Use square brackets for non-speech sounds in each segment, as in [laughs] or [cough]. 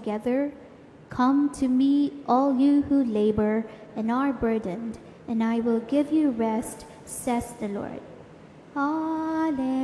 together? Come to me, all you who labor and are burdened, and I will give you rest, says the Lord. Alleluia,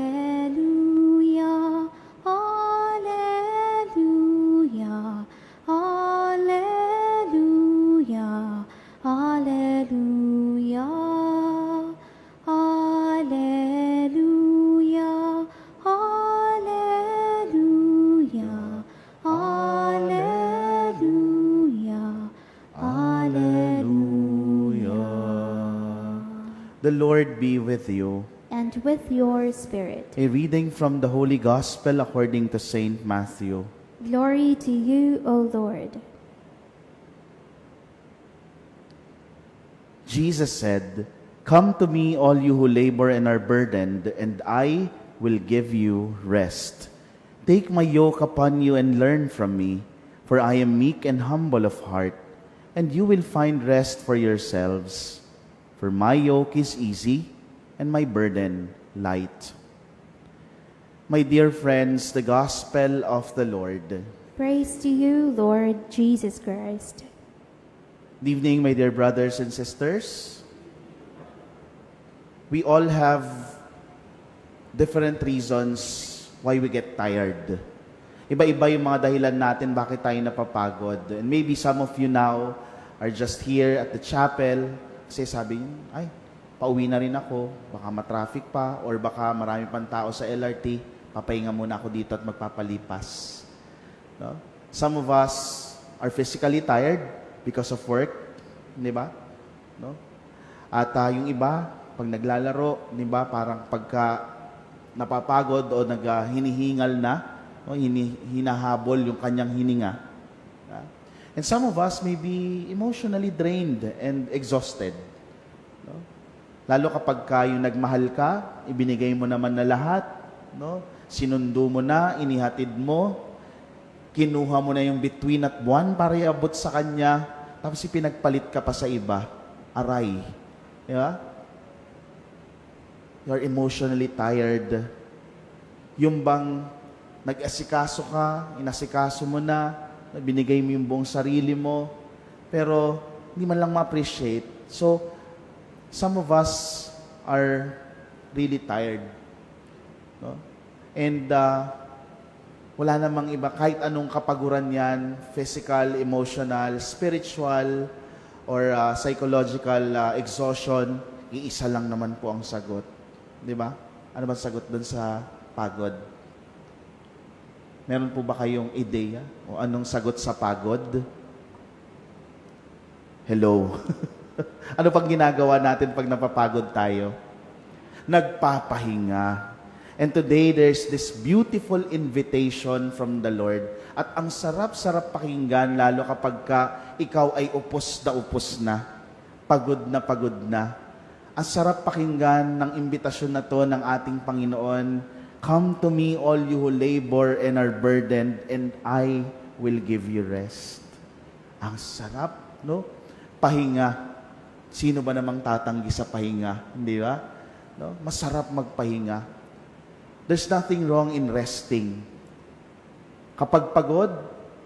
The Lord be with you. And with your spirit. A reading from the Holy Gospel according to Saint Matthew. Glory to you, O Lord. Jesus said, Come to me, all you who labor and are burdened, and I will give you rest. Take my yoke upon you and learn from me, for I am meek and humble of heart, and you will find rest for yourselves. For my yoke is easy and my burden light. My dear friends, the gospel of the Lord. Praise to you, Lord Jesus Christ. Good evening, my dear brothers and sisters. We all have different reasons why we get tired. Iba-iba yung mga dahilan natin bakit tayo napapagod. And maybe some of you now are just here at the chapel kasi sabi niyo, ay, pauwi na rin ako, baka matraffic pa, or baka marami pang tao sa LRT, papahinga muna ako dito at magpapalipas. No? Some of us are physically tired because of work, di ba? No? At ah, yung iba, pag naglalaro, di ba, parang pagka napapagod o nag ah, na, no, hinahabol yung kanyang hininga. Ah. And some of us may be emotionally drained and exhausted. No? Lalo kapag ka yung nagmahal ka, ibinigay mo naman na lahat, no? Sinundo mo na, inihatid mo, kinuha mo na yung between at buwan para iabot sa kanya, tapos ipinagpalit ka pa sa iba, aray. Di ba? You're emotionally tired. Yung bang nag-asikaso ka, inasikaso mo na, binigay mo yung buong sarili mo, pero hindi man lang ma-appreciate. So, some of us are really tired. No? And uh, wala namang iba, kahit anong kapaguran yan, physical, emotional, spiritual, or uh, psychological uh, exhaustion, iisa lang naman po ang sagot. Di ba? Ano ba sagot doon sa pagod? Meron po ba kayong ideya o anong sagot sa pagod? Hello. [laughs] ano pang ginagawa natin pag napapagod tayo? Nagpapahinga. And today, there's this beautiful invitation from the Lord. At ang sarap-sarap pakinggan, lalo kapag ka ikaw ay upos na upos na, pagod na pagod na. Ang sarap pakinggan ng imbitasyon na to ng ating Panginoon, Come to me, all you who labor and are burdened, and I will give you rest. Ang sarap, no? Pahinga. Sino ba namang tatanggi sa pahinga? Hindi ba? No? Masarap magpahinga. There's nothing wrong in resting. Kapag pagod,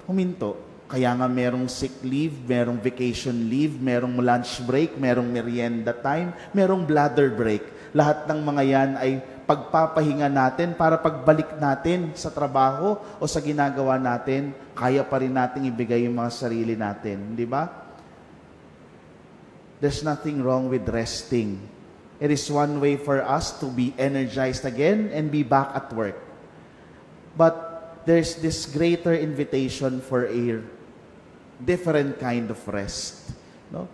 huminto. Kaya nga merong sick leave, merong vacation leave, merong lunch break, merong merienda time, merong bladder break. Lahat ng mga yan ay pagpapahinga natin para pagbalik natin sa trabaho o sa ginagawa natin, kaya pa rin natin ibigay yung mga sarili natin. Di ba? There's nothing wrong with resting. It is one way for us to be energized again and be back at work. But there's this greater invitation for a different kind of rest. No?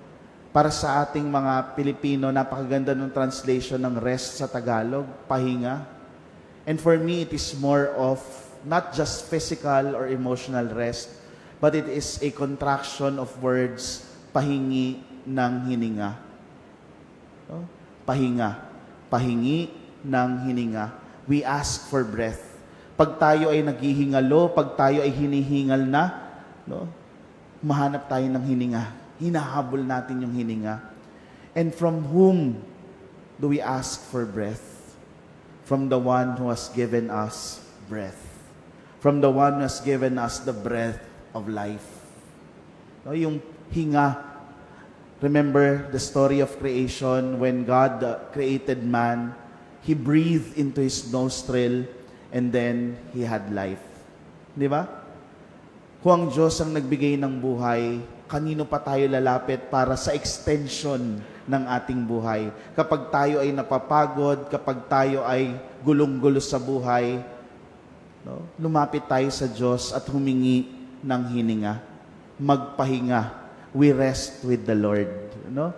Para sa ating mga Pilipino, napakaganda ng translation ng rest sa Tagalog, pahinga. And for me, it is more of not just physical or emotional rest, but it is a contraction of words, pahingi ng hininga. No? Pahinga. Pahingi ng hininga. We ask for breath. Pag tayo ay naghihingalo, pag tayo ay hinihingal na, no? mahanap tayo ng hininga. Hinahabol natin yung hininga. And from whom do we ask for breath? From the one who has given us breath. From the one who has given us the breath of life. No, yung hinga. Remember the story of creation when God uh, created man, he breathed into his nostril and then he had life. Di ba? Kung ang Diyos ang nagbigay ng buhay, kanino pa tayo lalapit para sa extension ng ating buhay? Kapag tayo ay napapagod, kapag tayo ay gulong-gulo sa buhay, no? lumapit tayo sa Diyos at humingi ng hininga. Magpahinga. We rest with the Lord. No?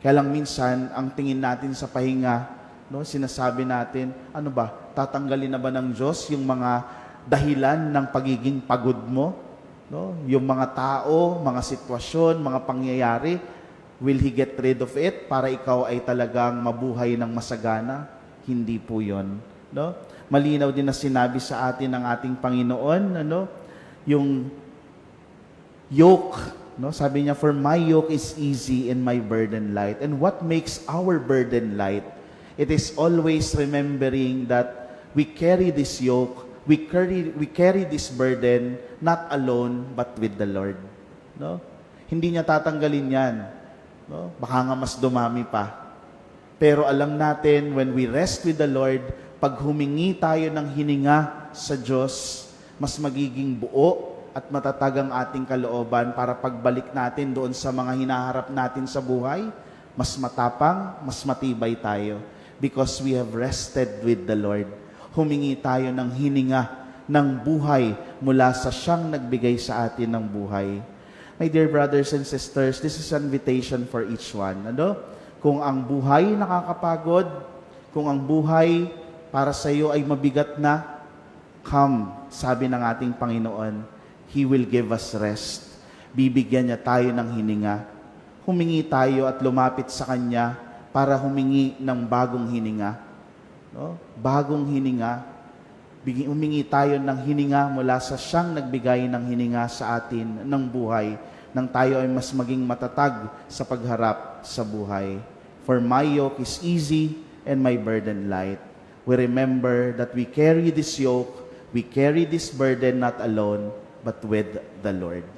Kaya lang minsan, ang tingin natin sa pahinga, no, sinasabi natin, ano ba, tatanggalin na ba ng Diyos yung mga dahilan ng pagiging pagod mo? No? Yung mga tao, mga sitwasyon, mga pangyayari, will He get rid of it para ikaw ay talagang mabuhay ng masagana? Hindi po yon. No? Malinaw din na sinabi sa atin ng ating Panginoon, ano, yung yoke, no? Sabi niya, "For my yoke is easy and my burden light." And what makes our burden light? It is always remembering that we carry this yoke, we carry we carry this burden not alone but with the Lord. No? Hindi niya tatanggalin 'yan. No? Baka nga mas dumami pa. Pero alam natin when we rest with the Lord, pag humingi tayo ng hininga sa Diyos, mas magiging buo at matatag ang ating kalooban para pagbalik natin doon sa mga hinaharap natin sa buhay, mas matapang, mas matibay tayo because we have rested with the Lord. Humingi tayo ng hininga ng buhay mula sa siyang nagbigay sa atin ng buhay. My dear brothers and sisters, this is an invitation for each one. Ano? Kung ang buhay nakakapagod, kung ang buhay para sa iyo ay mabigat na, come, sabi ng ating Panginoon, He will give us rest. Bibigyan niya tayo ng hininga. Humingi tayo at lumapit sa Kanya para humingi ng bagong hininga. No? Bagong hininga. Humingi tayo ng hininga mula sa siyang nagbigay ng hininga sa atin ng buhay nang tayo ay mas maging matatag sa pagharap sa buhay. For my yoke is easy and my burden light. We remember that we carry this yoke, we carry this burden not alone, but with the Lord.